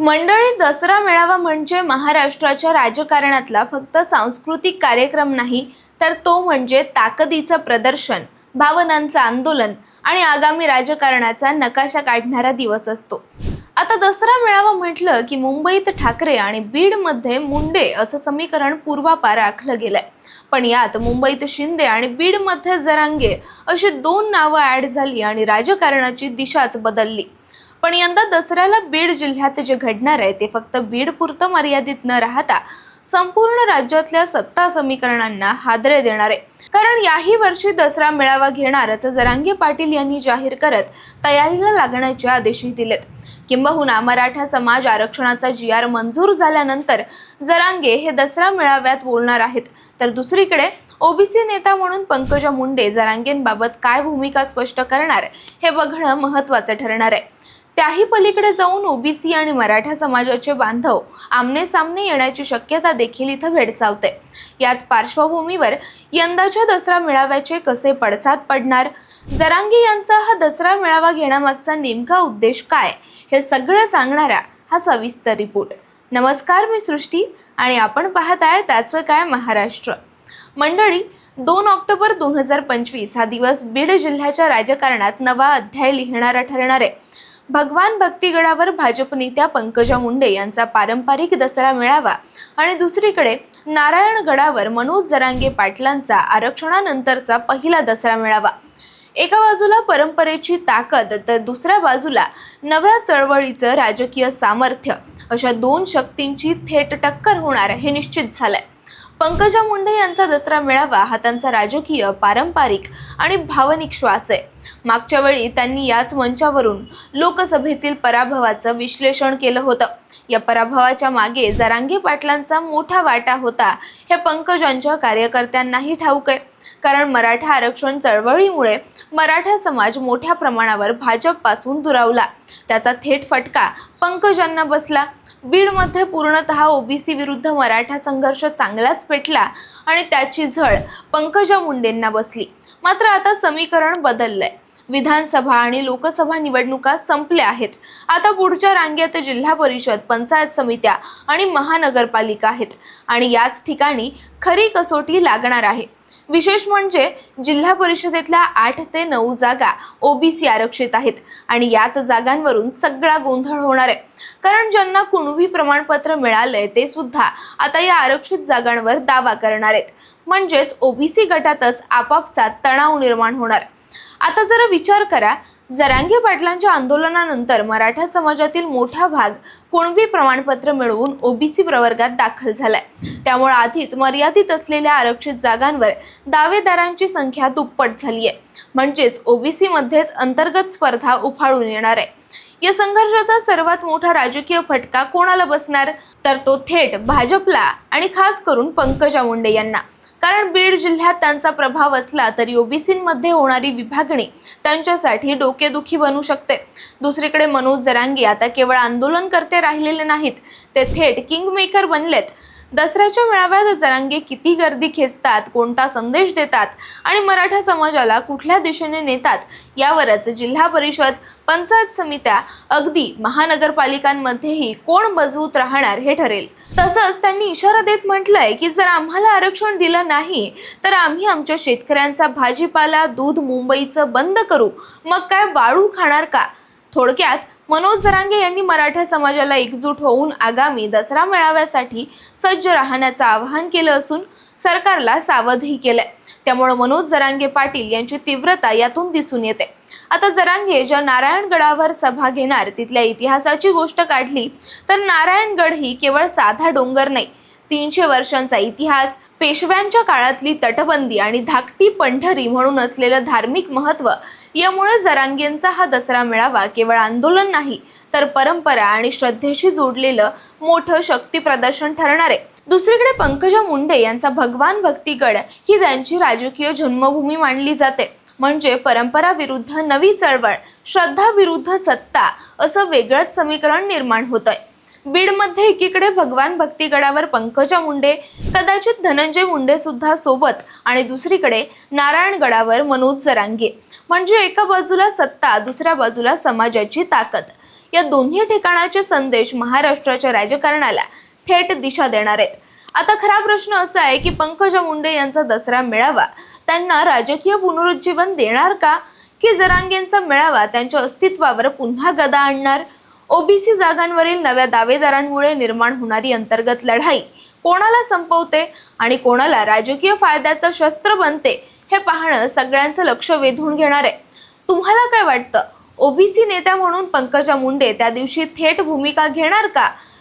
मंडळी दसरा मेळावा म्हणजे महाराष्ट्राच्या राजकारणातला फक्त सांस्कृतिक कार्यक्रम नाही तर तो म्हणजे ताकदीचं प्रदर्शन भावनांचं आंदोलन आणि आगामी राजकारणाचा नकाशा काढणारा दिवस असतो. आता दसरा मेळावा म्हटलं की मुंबईत ठाकरे आणि बीडमध्ये मुंडे असं समीकरण पूर्वापार आखलं गेलंय. पण यात मुंबईत शिंदे आणि बीडमध्ये जरांगे अशी दोन नावं ॲड झाली आणि राजकारणाची दिशाच बदलली. पण यंदा दसऱ्याला बीड जिल्ह्यात जे घडणार आहे ते फक्त बीड पुरतं मर्यादित न राहता संपूर्ण राज्यातल्या सत्ता समीकरणांना हादरे देणार आहे. कारण याही वर्षी दसरा मेळावा घेणारच जरांगे पाटील यांनी जाहीर करत तयारीला लागण्याचे आदेशही दिलेत. किंबहुना मराठा समाज आरक्षणाचा जी आर मंजूर झाल्यानंतर जरांगे हे दसरा मेळाव्यात बोलणार आहेत. तर दुसरीकडे ओबीसी नेता म्हणून पंकजा मुंडे जरांगेंबाबत काय भूमिका स्पष्ट करणार हे बघणं महत्त्वाचं ठरणार आहे. त्याही पलीकडे जाऊन ओबीसी आणि मराठा समाजाचे बांधव आमने सामने येण्याची शक्यता देखील इथं भेडसावते. याच पार्श्वभूमीवर यंदाच्या दसरा मेळाव्याचे कसे पडसाद पडणार? जरांगी यांचा हा दसरा मेळावा घेण्यामागचा नेमका उद्देश काय? हे सगळं सांगणारा हा सविस्तर रिपोर्ट. नमस्कार मी सृष्टी आणि आपण पाहत आहे त्याचं काय महाराष्ट्र. मंडळी दोन ऑक्टोबर दोन हजार पंचवीस हा दिवस बीड जिल्ह्याच्या राजकारणात नवा अध्याय लिहिणारा ठरणार आहे. भगवान भक्तिगडावर भाजप नेत्या पंकजा मुंडे यांचा पारंपरिक दसरा मेळावा आणि दुसरीकडे नारायणगडावर मनोज जरांगे पाटलांचा आरक्षणानंतरचा पहिला दसरा मेळावा. एका बाजूला परंपरेची ताकद तर दुसऱ्या बाजूला नव्या चळवळीचं राजकीय सामर्थ्य अशा दोन शक्तींची थेट टक्कर होणार हे निश्चित झालंय. पंकजा मुंडे यांचा दसरा मेळावा हा त्यांचा राजकीय पारंपरिक आणि भावनिक श्वास आहे. मागच्या वेळी त्यांनी याच मंचावरून लोकसभेतील पराभवाचं विश्लेषण केलं होतं. या पराभवाच्या मागे जरांगे पाटलांचा मोठा वाटा होता हे पंकजांच्या कार्यकर्त्यांनाही ठाऊक आहे. कारण मराठा आरक्षण चळवळीमुळे मराठा समाज मोठ्या प्रमाणावर भाजपपासून दुरावला. त्याचा थेट फटका पंकजांना बसला. बीडमध्ये पूर्णतः ओबीसी विरुद्ध मराठा संघर्ष चांगलाच पेटला आणि त्याची झळ पंकजा मुंडेंना बसली. मात्र आता समीकरण बदललंय. विधानसभा आणि लोकसभा निवडणुका संपल्या आहेत. आता पुढच्या रांगेत जिल्हा परिषद पंचायत समित्या आणि महानगरपालिका आहेत. आणि याच ठिकाणी खरी कसोटी लागणार आहे. विशेष म्हणजे जिल्हा परिषदेतल्या आठ ते नऊ जागा ओबीसी आरक्षित आहेत आणि याच जागांवरून सगळा गोंधळ होणार आहे. कारण ज्यांना कुणबी प्रमाणपत्र मिळालंय ते सुद्धा आता या आरक्षित जागांवर दावा करणार आहेत. म्हणजेच ओबीसी गटातच आपापसात तणाव निर्माण होणार. आता जरा विचार करा जरांगे पाटलांच्या आंदोलनानंतर मराठा समाजातील मोठा भाग कुणबी प्रमाणपत्र मिळवून ओबीसी प्रवर्गात दाखल झालाय. त्यामुळे आधीच मर्यादित असलेल्या आरक्षित जागांवर दावेदारांची संख्या दुप्पट झाली आहे म्हणजेच ओबीसीमध्येच अंतर्गत स्पर्धा उफाळून येणार आहे. या संघर्षाचा सर्वात मोठा राजकीय फटका कोणाला बसणार? तर तो थेट भाजपला आणि खास करून पंकजा मुंडे यांना. कारण बीड जिल्ह्यात त्यांचा प्रभाव असला तरी ओबीसीमध्ये होणारी विभागणी त्यांच्यासाठी डोकेदुखी बनू शकते. दुसरीकडे मनोज जरांगी आता केवळ आंदोलनकर्ते राहिलेले नाहीत ते थेट किंगमेकर बनलेत. दसऱ्याच्या मेळाव्यात जरांगे किती गर्दी खेचतात कोणता संदेश देतात आणि मराठा समाजाला कुठल्या दिशेने नेतात यावरच जिल्हा परिषद पंचायत समित्या अगदी महानगरपालिकांमध्येही कोण मजबूत राहणार हे ठरेल. तसंच त्यांनी इशारा देत म्हटलंय की जर आम्हाला आरक्षण दिलं नाही तर आम्ही आमच्या शेतकऱ्यांचा भाजीपाला दूध मुंबईचं बंद करू. मग काय वाळू खाणार का? थोडक्यात मनोज जरांगे यांनी मराठा समाजाला एकजूट होऊन आगामी दसरा मेळाव्यासाठी सज्ज राहण्याचं आवाहन केलं असून सरकारला सावधही केलंय. त्यामुळे मनोज जरांगे पाटील यांची तीव्रता यातून दिसून येते. आता जरांगे ज्या नारायणगडावर सभा घेणार तिथल्या इतिहासाची गोष्ट काढली तर नारायणगड ही केवळ साधा डोंगर नाही. तीनशे वर्षांचा इतिहास पेशव्यांच्या काळातली तटबंदी आणि धाकटी पंढरी म्हणून असलेलं धार्मिक महत्त्व यामुळे जरांगेंचा हा दसरा मेळावा केवळ आंदोलन नाही तर परंपरा आणि श्रद्धेशी जोडलेलं मोठं शक्ती प्रदर्शन ठरणार आहे. दुसरीकडे पंकजा मुंडे यांचा भगवान भक्तीगड ही त्यांची राजकीय जन्मभूमी मानली जाते. म्हणजे परंपरा विरुद्ध नवी चळवळ श्रद्धा विरुद्ध सत्ता असं वेगळंच समीकरण निर्माण होतंय. बीडमध्ये एकीकडे भगवान भक्तिगडावर पंकजा मुंडे कदाचित धनंजय मुंडे सुद्धा सोबत आणि दुसरीकडे नारायणगडावर मनोज जरांगे. म्हणजे एका बाजूला सत्ता दुसऱ्या बाजूला समाजाची ताकद. या दोन्ही ठिकाणाचे संदेश महाराष्ट्राच्या राजकारणाला थेट दिशा देणार आहेत. आता खरा प्रश्न असा आहे की पंकजा मुंडे यांचा दसरा मेळावा त्यांना राजकीय पुनरुज्जीवन देणार का? की जरांगेंचा मेळावा त्यांच्या अस्तित्वावर पुन्हा गदा आणणार? ओबीसी जागांवरील नव्या दावेदारांमुळे निर्माण होणारी अंतर्गत लढाई कोणाला संपवते आणि कोणाला राजकीय फायद्याचं शस्त्र बनते हे पाहणं सगळ्यांचं लक्ष वेधून घेणार आहे. तुम्हाला काय वाटतं? ओबीसी नेत्या म्हणून पंकजा मुंडे त्या दिवशी थेट भूमिका घेणार का?